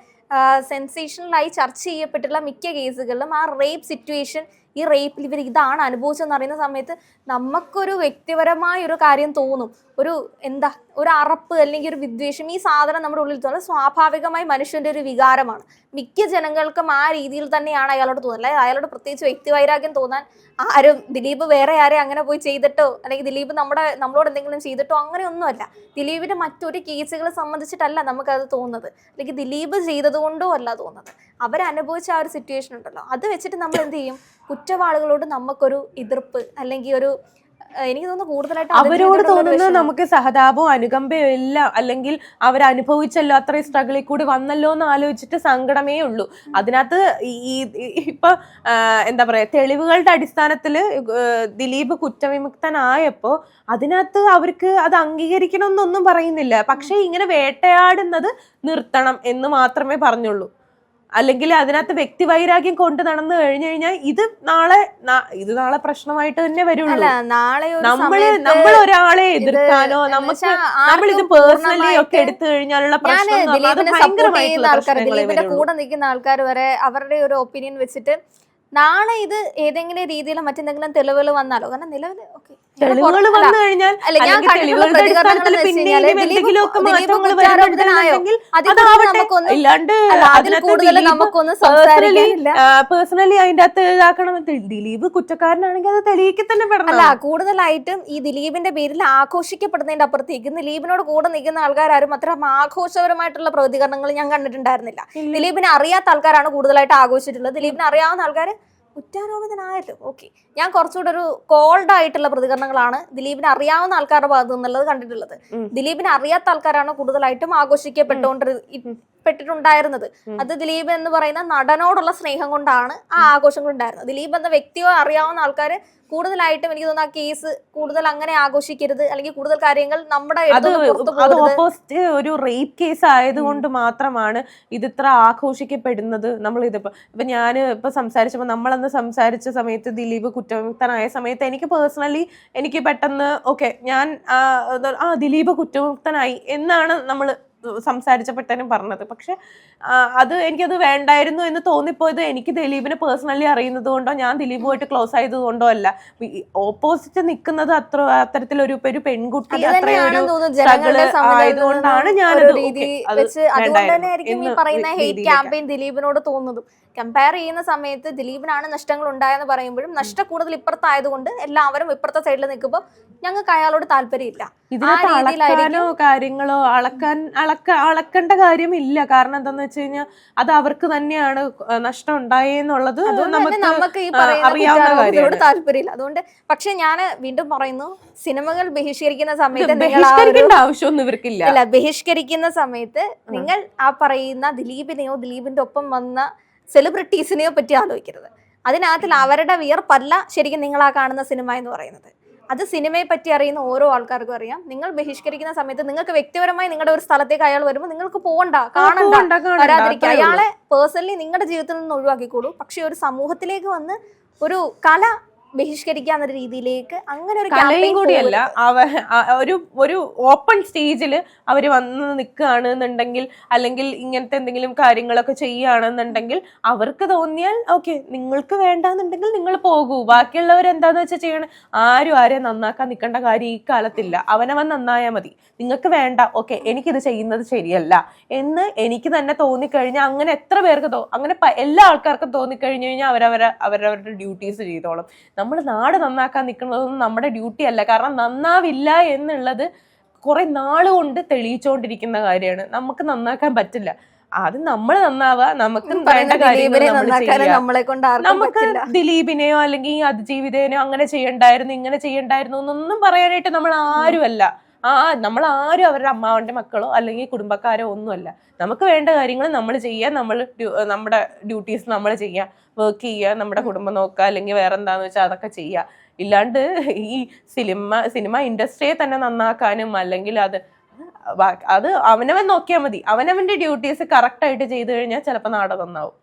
സെൻസേഷണലായി ചർച്ച ചെയ്യപ്പെട്ടുള്ള മിക്ക കേസുകളിലും ആ റേപ്പ് സിറ്റുവേഷൻ ഈ റേപ്പിൽ ഇവർ ഇതാണ് അനുഭവിച്ചതെന്ന് അറിയുന്ന സമയത്ത് നമുക്കൊരു വ്യക്തിപരമായ ഒരു കാര്യം തോന്നും. ഒരു എന്താ ഒരു അറപ്പ് അല്ലെങ്കിൽ ഒരു വിദ്വേഷം ഈ സാധനം നമ്മുടെ ഉള്ളിൽ തോന്നുന്നത് സ്വാഭാവികമായി മനുഷ്യന്റെ ഒരു വികാരമാണ്. മിക്ക ജനങ്ങൾക്കും ആ രീതിയിൽ തന്നെയാണ് അയാളോട് തോന്നുന്നത്. അല്ലെങ്കിൽ അയാളോട് പ്രത്യേകിച്ച് വ്യക്തിവൈരാഗ്യം തോന്നാൻ ആരും ദിലീപ് വേറെ ആരെ അങ്ങനെ പോയി ചെയ്തിട്ടോ അല്ലെങ്കിൽ ദിലീപ് നമ്മുടെ നമ്മളോട് എന്തെങ്കിലും ചെയ്തിട്ടോ അങ്ങനെയൊന്നുമല്ല. ദിലീപിന്റെ മറ്റൊരു കേസുകളെ സംബന്ധിച്ചിട്ടല്ല നമുക്കത് തോന്നുന്നത്. അല്ലെങ്കിൽ ദിലീപ് ചെയ്തതുകൊണ്ടോ അല്ല തോന്നുന്നത്. അവരനുഭവിച്ച ആ ഒരു സിറ്റുവേഷൻ ഉണ്ടല്ലോ. അത് വെച്ചിട്ട് നമ്മൾ എന്ത് ചെയ്യും? കുറ്റവാളികളോട് നമുക്കൊരു എതിർപ്പ് അല്ലെങ്കിൽ ഒരു എനിക്ക് തോന്നുന്നു കൂടുതലായിട്ട് അവരോട് തോന്നുന്നു തോന്നുന്നത് നമുക്ക് സഹതാപവും അനുകമ്പയും ഇല്ല. അല്ലെങ്കിൽ അവരനുഭവിച്ചല്ലോ അത്രയും സ്ട്രഗിളിൽ കൂടി വന്നല്ലോ എന്ന് ആലോചിച്ചിട്ട് സങ്കടമേ ഉള്ളൂ. അതിനകത്ത് ഈ ഇപ്പൊ എന്താ പറയാ തെളിവുകളുടെ അടിസ്ഥാനത്തിൽ ദിലീപ് കുറ്റവിമുക്തനായപ്പോ അതിനകത്ത് അവർക്ക് അത് അംഗീകരിക്കണം എന്നൊന്നും പറയുന്നില്ല. പക്ഷെ ഇങ്ങനെ വേട്ടയാടുന്നത് നിർത്തണം എന്ന് മാത്രമേ പറഞ്ഞുള്ളൂ. അല്ലെങ്കിൽ അതിനകത്ത് വ്യക്തി വൈരാഗ്യം കൊണ്ട് നടന്നു കഴിഞ്ഞു കഴിഞ്ഞാൽ ഇത് നാളെ ഇത് നാളെ പ്രശ്നമായിട്ട് തന്നെ വരുള്ളൂ. നാളെ നമ്മൾ നമ്മൾ ഒരാളെ എതിർക്കാനോ നമുക്ക് നമ്മൾ ഇത് പേഴ്സണലി ഒക്കെ എടുത്തു കഴിഞ്ഞാലുള്ള പ്രശ്നം കൂടെ നിൽക്കുന്ന ആൾക്കാർ വരെ അവരുടെ ഒരു ഒപ്പീനിയൻ വെച്ചിട്ട് നാളെ ഇത് ഏതെങ്കിലും രീതിയിൽ മറ്റെന്തെങ്കിലും തെളിവുകൾ വന്നാലോ? കാരണം നിലവിൽ ഓക്കെ തെളിവുകൾ വന്നു കഴിഞ്ഞാൽ അല്ല, പേഴ്സണലി അതിന്റെ അകത്ത് ഇതാക്കണം. ദിലീപ് കുറ്റക്കാരനാണെങ്കിൽ അത് തെളിയിക്കി തന്നെ അല്ല പെടണം കൂടുതലായിട്ടും ഈ ദിലീപിന്റെ പേരിൽ ആഘോഷിക്കപ്പെടുന്നതിന്റെ അപ്പുറത്തേക്ക് ദിലീപിനോട് കൂടെ നിൽക്കുന്ന ആൾക്കാരും അത്ര ആഘോഷപരമായിട്ടുള്ള പ്രതികരണങ്ങൾ ഞാൻ കണ്ടിട്ടുണ്ടായിരുന്നില്ല. ദിലീപിനെ അറിയാത്ത ആൾക്കാരാണ് കൂടുതലായിട്ട് ആഘോഷിച്ചിട്ടുള്ളത്. ദിലീപിനെ അറിയാവുന്ന ആൾക്കാർ കുറ്റാരോപിതനായല്ലോ ഓക്കെ. ഞാൻ കുറച്ചുകൂടെ ഒരു കോൾഡ് ആയിട്ടുള്ള പ്രതികരണങ്ങളാണ് ദിലീപിന് അറിയാവുന്ന ആൾക്കാരുടെ ഭാഗത്തു നിന്നുള്ളത് കണ്ടിട്ടുള്ളത്. ദിലീപിന് ദിലീപിനെ അറിയാത്ത ആൾക്കാരാണ് കൂടുതലായിട്ടും ആഘോഷിക്കപ്പെട്ടുകൊണ്ട് പെട്ടിട്ടുണ്ടായിരുന്നത്. അത് ദിലീപ് എന്ന് പറയുന്ന നടനോടുള്ള സ്നേഹം കൊണ്ടാണ് ആ ആഘോഷങ്ങൾ ഉണ്ടായിരുന്നത് ദിലീപ് എന്ന വ്യക്തിയോ അറിയാവുന്ന ആൾക്കാർ കൂടുതലായിട്ടും എനിക്ക് തോന്നുന്നു ആ കേസ് കൂടുതൽ അങ്ങനെ ആഘോഷിക്കരുത് അല്ലെങ്കിൽ കൂടുതൽ കാര്യങ്ങൾ നമ്മുടെ അത് ഓപ്പോസിറ്റ് ഒരു റേപ്പ് കേസ് ആയതുകൊണ്ട് മാത്രമാണ് ഇത് ഇത്ര ആഘോഷിക്കപ്പെടുന്നത്. നമ്മൾ ഇതിപ്പോ ഇപ്പൊ ഞാൻ ഇപ്പൊ സംസാരിച്ചപ്പോ നമ്മളന്ന് സംസാരിച്ച സമയത്ത് ദിലീപ് കുറ്റമുക്തനായ സമയത്ത് എനിക്ക് പേഴ്സണലി എനിക്ക് പെട്ടെന്ന് ഓക്കെ ഞാൻ ആ ദിലീപ് കുറ്റമുക്തനായി എന്നാണ് നമ്മൾ സംസാരിച്ചപ്പോഴത്തേനും പറഞ്ഞത്. പക്ഷെ അത് എനിക്കത് വേണ്ടായിരുന്നു എന്ന് തോന്നിപ്പോയത് എനിക്ക് ദിലീപിനെ പേഴ്സണലി അറിയുന്നത് കൊണ്ടോ ഞാൻ ദിലീപുമായിട്ട് ക്ലോസ് ആയത് കൊണ്ടോ അല്ല. ഓപ്പോസിറ്റ് നിൽക്കുന്നത് അത്ര അത്തരത്തിലൊരു ഒരു പെൺകുട്ടി ആയതുകൊണ്ടാണ് ഞാൻ ഞാനത് ദിലീപിനോട് തോന്നുന്നതും. കമ്പയർ ചെയ്യുന്ന സമയത്ത് ദിലീപിനാണ് നഷ്ടങ്ങൾ ഉണ്ടായെന്ന് പറയുമ്പോഴും നഷ്ട കൂടുതൽ ഇപ്പുറത്തായതുകൊണ്ട് എല്ലാവരും ഇപ്പുറത്തെ സൈഡിൽ നിൽക്കുമ്പോൾ ഞങ്ങൾക്ക് അയാളോട് താല്പര്യമില്ല. ഇല്ല ആ കാര്യങ്ങളോ അളക്കാൻ അളക്ക അളക്കേണ്ട കാര്യമില്ല. കാരണം എന്താന്ന് വെച്ച് കഴിഞ്ഞാൽ അത് അവർക്ക് തന്നെയാണ് നഷ്ടം ഉണ്ടായെന്നുള്ളത് നമുക്ക് നമുക്ക് ഈ അറിയാവുന്ന കാര്യമാണ്. താല്പര്യമില്ല. അതുകൊണ്ട് പക്ഷെ ഞാൻ വീണ്ടും പറയുന്നു സിനിമകൾ ബഹിഷ്കരിക്കുന്ന സമയത്ത് ബഹിഷ്കരിക്കേണ്ട ആവശ്യമൊന്നും ഇവർക്കില്ല. അല്ല ബഹിഷ്കരിക്കുന്ന സമയത്ത് നിങ്ങൾ ആ പറയുന്ന ദിലീപിനെയോ ദിലീപിന്റെ ഒപ്പം വന്ന സെലിബ്രിറ്റീസിനെയോ പറ്റി ആലോചിക്കരുത്. അതിനകത്തിൽ അവരുടെ വിയർപ്പല്ല ശരിക്കും നിങ്ങൾ ആ കാണുന്ന സിനിമ എന്ന് പറയുന്നത്. അത് സിനിമയെ പറ്റി അറിയുന്ന ഓരോ ആൾക്കാർക്കും അറിയാം. നിങ്ങൾ ബഹിഷ്കരിക്കുന്ന സമയത്ത് നിങ്ങൾക്ക് വ്യക്തിപരമായി നിങ്ങളുടെ ഒരു സ്ഥലത്തേക്ക് അയാൾ വരുമ്പോൾ നിങ്ങൾക്ക് പോകണ്ട കാണണ്ട വരാതിരിക്കുക. അയാളെ പേഴ്സണലി നിങ്ങളുടെ ജീവിതത്തിൽ നിന്ന് ഒഴിവാക്കിക്കോളൂ. പക്ഷെ ഒരു സമൂഹത്തിലേക്ക് വന്ന് ഒരു കല ബഹിഷ്കരിക്കുക എന്ന രീതിയിലേക്ക് അങ്ങനെ ഒരു കലയും കൂടിയല്ല. അവ ഒരു ഒരു ഓപ്പൺ സ്റ്റേജിൽ അവർ വന്ന് നിൽക്കുകയാണെന്നുണ്ടെങ്കിൽ അല്ലെങ്കിൽ ഇങ്ങനത്തെ എന്തെങ്കിലും കാര്യങ്ങളൊക്കെ ചെയ്യുകയാണെന്നുണ്ടെങ്കിൽ അവർക്ക് തോന്നിയാൽ ഓക്കെ നിങ്ങൾക്ക് വേണ്ടാന്നുണ്ടെങ്കിൽ നിങ്ങൾ പോകൂ. ബാക്കിയുള്ളവർ എന്താന്ന് വെച്ചാൽ ചെയ്യണം? ആരും ആരെ നന്നാക്കാൻ നിൽക്കേണ്ട കാര്യം ഈ കാലത്തില്ല. അവനവൻ നന്നായാൽ മതി. നിങ്ങൾക്ക് വേണ്ട. ഓക്കെ എനിക്കിത് ചെയ്യുന്നത് ശരിയല്ല. എന്ന് എനിക്ക് തന്നെ തോന്നിക്കഴിഞ്ഞാൽ അങ്ങനെ എത്ര പേർക്ക് തോ അങ്ങനെ എല്ലാ ആൾക്കാർക്കും തോന്നിക്കഴിഞ്ഞു കഴിഞ്ഞാൽ അവരവരെ അവരവരുടെ ഡ്യൂട്ടീസ് ചെയ്തോളും. നമ്മൾ നാട് നന്നാക്കാൻ നിൽക്കുന്നതൊന്നും നമ്മുടെ ഡ്യൂട്ടി അല്ല. കാരണം നന്നാവില്ല എന്നുള്ളത് കുറേ നാൾ കൊണ്ട് തെളിയിച്ചുകൊണ്ടിരിക്കുന്ന കാര്യമാണ്. നമുക്ക് നന്നാക്കാൻ പറ്റില്ല. അത് നമ്മൾ നന്നാവുക നമുക്ക് വേണ്ട കാര്യങ്ങൾ നമുക്ക് ദിലീപിനെയോ അല്ലെങ്കിൽ അതിജീവിതേനോ അങ്ങനെ ചെയ്യണ്ടായിരുന്നു ഇങ്ങനെ ചെയ്യണ്ടായിരുന്നു എന്നൊന്നും പറയാനായിട്ട് നമ്മൾ ആരുമല്ല. ആ നമ്മൾ ആരും അവരുടെ അമ്മാവന്റെ മക്കളോ അല്ലെങ്കിൽ കുടുംബക്കാരോ ഒന്നുമല്ല. നമുക്ക് വേണ്ട കാര്യങ്ങൾ നമ്മൾ ചെയ്യുക നമ്മൾ നമ്മുടെ ഡ്യൂട്ടീസ് നമ്മൾ ചെയ്യുക. വർക്ക് ചെയ്യുക നമ്മുടെ കുടുംബം നോക്കുക അല്ലെങ്കിൽ വേറെ എന്താണെന്ന് വെച്ചാൽ അതൊക്കെ ചെയ്യുക. ഇല്ലാണ്ട് ഈ സിനിമ സിനിമ ഇൻഡസ്ട്രിയെ തന്നെ നന്നാക്കാനും അല്ലെങ്കിൽ അത് അത് അവനവൻ നോക്കിയാൽ മതി. അവനവന്റെ ഡ്യൂട്ടീസ് കറക്റ്റ് ആയിട്ട് ചെയ്തു കഴിഞ്ഞാൽ ചിലപ്പോൾ നാടകം നന്നാവും.